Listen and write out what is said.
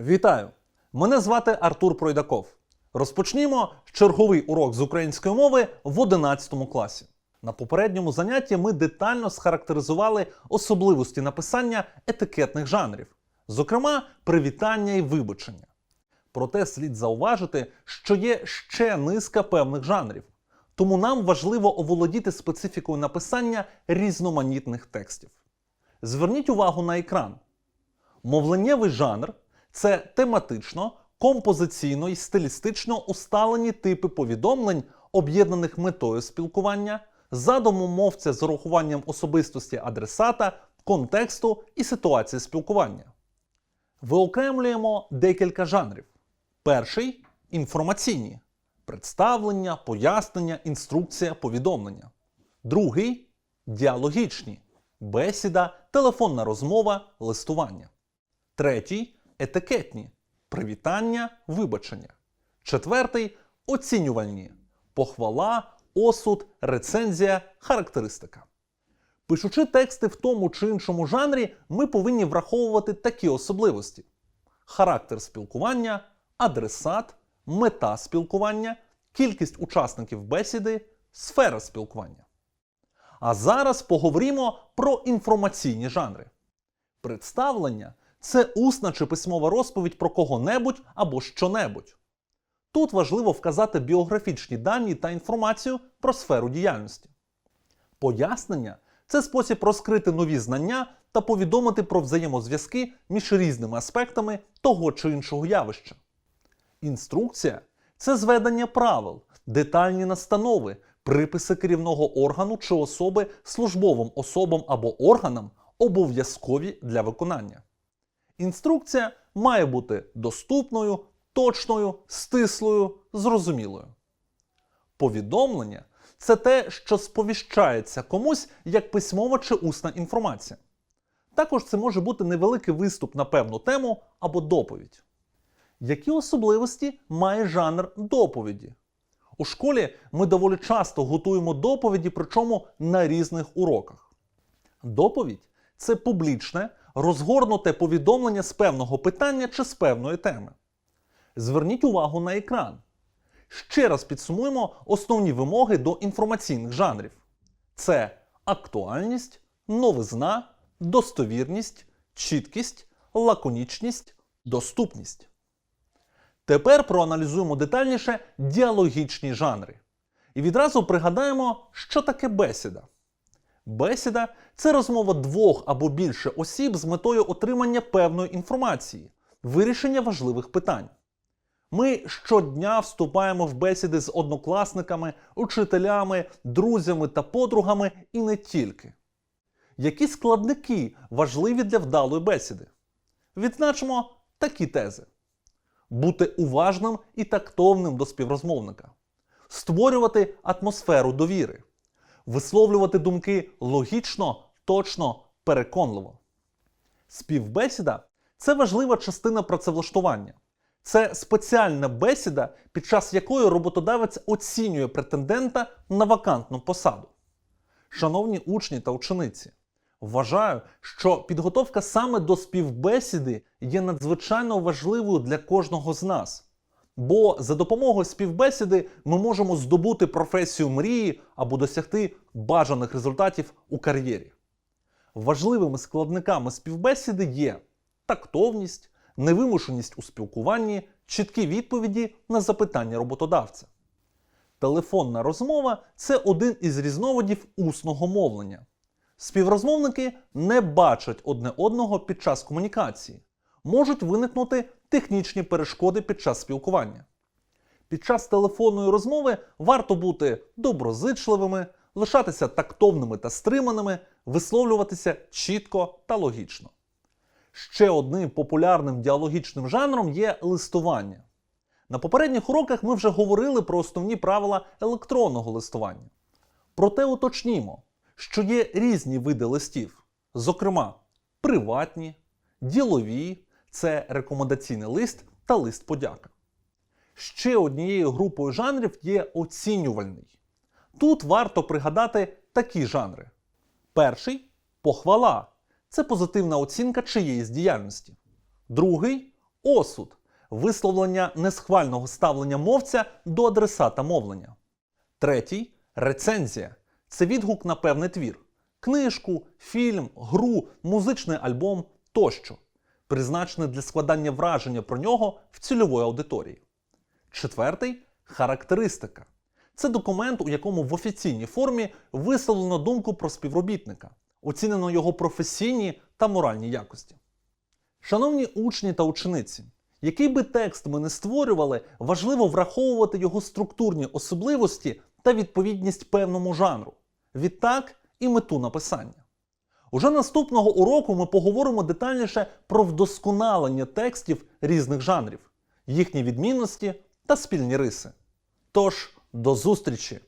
Вітаю! Мене звати Артур Пройдаков. Розпочнімо черговий урок з української мови в 11 класі. На попередньому занятті ми детально схарактеризували особливості написання етикетних жанрів, зокрема, привітання і вибачення. Проте слід зауважити, що є ще низка певних жанрів. Тому нам важливо оволодіти специфікою написання різноманітних текстів. Зверніть увагу на екран. Мовленнєвий жанр це тематично, композиційно і стилістично усталені типи повідомлень, об'єднаних метою спілкування, задумом мовця з урахуванням особистості адресата, контексту і ситуації спілкування. Виокремлюємо декілька жанрів. Перший інформаційні представлення, пояснення, інструкція, повідомлення. Другий діалогічні бесіда, телефонна розмова, листування. Третій етикетні привітання, вибачення. Четвертий оцінювальні похвала, осуд, рецензія, характеристика. Пишучи тексти в тому чи іншому жанрі, ми повинні враховувати такі особливості: характер спілкування, адресат, мета спілкування, кількість учасників бесіди, сфера спілкування. А зараз поговоримо про інформаційні жанри. Представлення це усна чи письмова розповідь про кого-небудь або що-небудь. Тут важливо вказати біографічні дані та інформацію про сферу діяльності. Пояснення це спосіб розкрити нові знання та повідомити про взаємозв'язки між різними аспектами того чи іншого явища. Інструкція це зведення правил, детальні настанови, приписи керівного органу чи особи службовим особам або органам обов'язкові для виконання. Інструкція має бути доступною, точною, стислою, зрозумілою. Повідомлення це те, що сповіщається комусь як письмова чи усна інформація. Також це може бути невеликий виступ на певну тему або доповідь. Які особливості має жанр доповіді? У школі ми доволі часто готуємо доповіді, причому на різних уроках. Доповідь це публічне, розгорнуте повідомлення з певного питання чи з певної теми. Зверніть увагу на екран. Ще раз підсумуємо основні вимоги до інформаційних жанрів: це актуальність, новизна, достовірність, чіткість, лаконічність, доступність. Тепер проаналізуємо детальніше діалогічні жанри. І відразу пригадаємо, що таке бесіда. Бесіда це розмова двох або більше осіб з метою отримання певної інформації, вирішення важливих питань. Ми щодня вступаємо в бесіди з однокласниками, учителями, друзями та подругами і не тільки. Які складники важливі для вдалої бесіди? Відзначимо такі тези: бути уважним і тактовним до співрозмовника, створювати атмосферу довіри, висловлювати думки логічно, точно, переконливо. Співбесіда це важлива частина працевлаштування. Це спеціальна бесіда, під час якої роботодавець оцінює претендента на вакантну посаду. Шановні учні та учениці, вважаю, що підготовка саме до співбесіди є надзвичайно важливою для кожного з нас. Бо за допомогою співбесіди ми можемо здобути професію мрії або досягти бажаних результатів у кар'єрі. Важливими складниками співбесіди є тактовність, невимушеність у спілкуванні, чіткі відповіді на запитання роботодавця. Телефонна розмова це один із різновидів усного мовлення. Співрозмовники не бачать одне одного під час комунікації. Можуть виникнути технічні перешкоди під час спілкування. Під час телефонної розмови варто бути доброзичливими, лишатися тактовними та стриманими, висловлюватися чітко та логічно. Ще одним популярним діалогічним жанром є листування. На попередніх уроках ми вже говорили про основні правила електронного листування. Проте уточнімо, що є різні види листів, зокрема, приватні, ділові це рекомендаційний лист та лист подяка. Ще однією групою жанрів є оцінювальний. Тут варто пригадати такі жанри: перший похвала це позитивна оцінка чиєїсь діяльності. Другий осуд висловлення несхвального ставлення мовця до адресата мовлення. Третій рецензія це відгук на певний твір, книжку, фільм, гру, музичний альбом тощо, призначений для складання враження про нього в цільової аудиторії. Четвертий характеристика. Це документ, у якому в офіційній формі висловлено думку про співробітника, оцінено його професійні та моральні якості. Шановні учні та учениці, який би текст ми не створювали, важливо враховувати його структурні особливості та відповідність певному жанру. Відтак і мету написання. Уже наступного уроку ми поговоримо детальніше про вдосконалення текстів різних жанрів, їхні відмінності та спільні риси. Тож, до зустрічі!